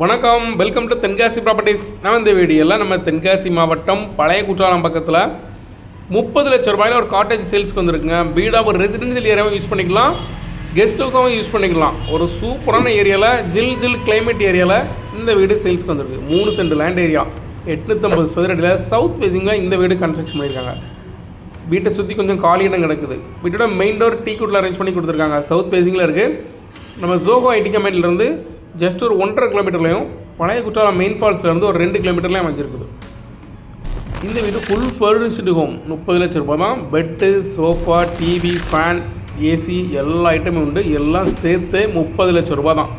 வணக்கம். Welcome to Tenkasi properties நம்ம இந்த வீடியோவில் நம்ம தென்காசி மாவட்டம் பழைய குற்றாலம் பக்கத்தில் முப்பது லட்ச ரூபாயில் ஒரு காட்டேஜ் சேல்ஸ்க்கு வந்திருக்குங்க. வீடாக ஒரு ரெசிடென்சியல் ஏரியாவும் யூஸ் பண்ணிக்கலாம். கெஸ்ட் ஹவுஸாகவும் யூஸ் பண்ணிக்கலாம். ஒரு சூப்பரான ஏரியாவில் ஜில் ஜில் கிளைமேட் ஏரியாவில் இந்த வீடு சேல்ஸ்க்கு வந்திருக்கு. மூணு சென்ட் லேண்ட் ஏரியா எட்நூற்றம்பது சதுரடியில் சவுத் ஃபேஸிங்கில் இந்த வீடு கன்ஸ்ட்ரக்ஷன் பண்ணியிருக்காங்க. வீட்டை சுற்றி கொஞ்சம் காலி இடம் கிடக்குது. வீட்டோட மெயின் டோர் டீ கூட்டில் அரேஞ்ச் பண்ணி கொடுத்துருக்காங்க. சவுத் ஃபேஸிங்கில் இருக்குது நம்ம ஜோகோ ஐடி கம்பெனிலேருந்து ஜஸ்ட் ஒரு ஒன்றரை கிலோமீட்டர்லையும் பழைய குற்றாலம் மெயின் ஃபால்ஸ்லேருந்து ஒரு ரெண்டு கிலோமீட்டர்லையும் அமைஞ்சிருக்குது. இந்த வீடு ஃபுல் ஃபர்னிஷ்டு ஹோம் முப்பது லட்ச ரூபாய் தான். Bed sofa TV fan AC எல்லா ஐட்டமும் உண்டு. எல்லாம் சேர்த்து முப்பது லட்ச ரூபா தான்.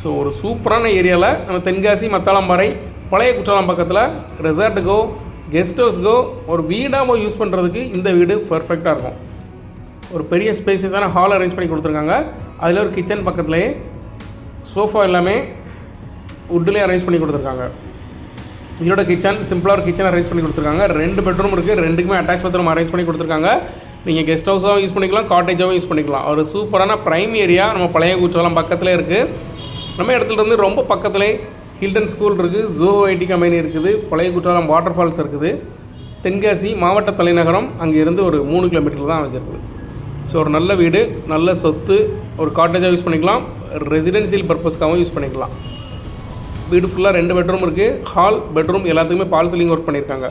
ஸோ ஒரு சூப்பரான ஏரியாவில் நம்ம தென்காசி மத்தாளம்பாறை பழைய குற்றாலம் பக்கத்தில் ரெசார்ட்டுக்கோ கெஸ்ட் ஹவுஸ்க்கோ ஒரு வீடாக யூஸ் பண்ணுறதுக்கு இந்த வீடு பர்ஃபெக்டாக இருக்கும். ஒரு பெரிய ஸ்பேசியஸான ஹால் அரேஞ்ச் பண்ணி கொடுத்துருக்காங்க. அதில் ஒரு கிச்சன் பக்கத்துலேயே சோஃபா எல்லாமே வுட்லேயே அரேஞ்ச் பண்ணி கொடுத்துருக்காங்க. இதோட கிச்சன் சிம்பிளாக ஒரு கிச்சன் அரேஞ்ச் பண்ணி கொடுத்துருக்காங்க. ரெண்டு பெட்ரூம் இருக்குது ரெண்டுக்குமே அட்டாச் பாத்ரூம் அரேஞ்ச் பண்ணி கொடுத்துருக்காங்க. நீங்கள் கெஸ்ட் ஹவுஸாகவும் யூஸ் பண்ணிக்கலாம் காட்டேஜாகவும் யூஸ் பண்ணிக்கலாம். ஒரு சூப்பரான ப்ரைம் ஏரியா நம்ம பழைய குற்றாலம் பக்கத்தில் இருக்குது நம்ம இடத்துல இருந்து ரொம்ப பக்கத்துலேயே ஹில்டன் ஸ்கூல் இருக்குது ஜோ ஐடி கம்பெனி இருக்குது பழைய குற்றாலம் வாட்டர் ஃபால்ஸ் இருக்குது. தென்காசி மாவட்ட தலைநகரம் அங்கேருந்து ஒரு மூணு கிலோமீட்டர் தான் அமைஞ்சிருக்குது ஸோ ஒரு நல்ல வீடு நல்ல சொத்து ஒரு காட்டேஜாக யூஸ் பண்ணிக்கலாம். ரெசிடென்சியல் பர்பஸ்க்காகவும் யூஸ் பண்ணிக்கலாம். வீடு ஃபுல்லாக ரெண்டு பெட்ரூம் இருக்குது ஹால் பெட்ரூம் எல்லாத்துக்குமே பால் சீலிங் ஒர்க் பண்ணியிருக்காங்க.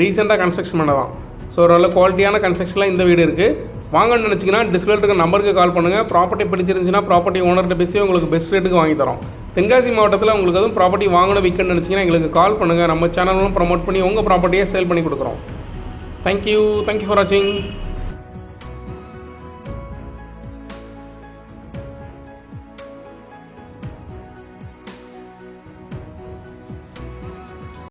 ரீசெண்டாக கன்ஸ்ட்ரக்ஷன் பண்ணதான் ஸோ ஒரு நல்ல குவாலிட்டியான கன்ஸ்ட்ரக்ஷனில் இந்த வீடு இருக்குது வாங்கன்னு நினச்சிங்கன்னா டிஸ்பிளே இருக்க நம்பருக்கு கால் பண்ணுங்கள் ப்ராப்பர்ட்டி பிடிச்சிருந்துச்சுன்னா ப்ராப்பர்ட்டி ஓனர்கிட்ட பேசி உங்களுக்கு பெஸ்ட் ரேட்டுக்கு வாங்கி தரோம். தென்காசி மாவட்டத்தில் உங்களுக்கு அதுவும் ப்ராப்பர்ட்டி வாங்கணும் விற்கணும்னு நினச்சிங்கன்னா எங்களுக்கு கால் பண்ணுங்கள் நம்ம சேனலும் ப்ரமோட் பண்ணி உங்கள் ப்ராப்பர்ட்டியை சேல் பண்ணி கொடுக்குறோம். தேங்க்யூ தேங்க்யூ ஃபார் வாட்சிங்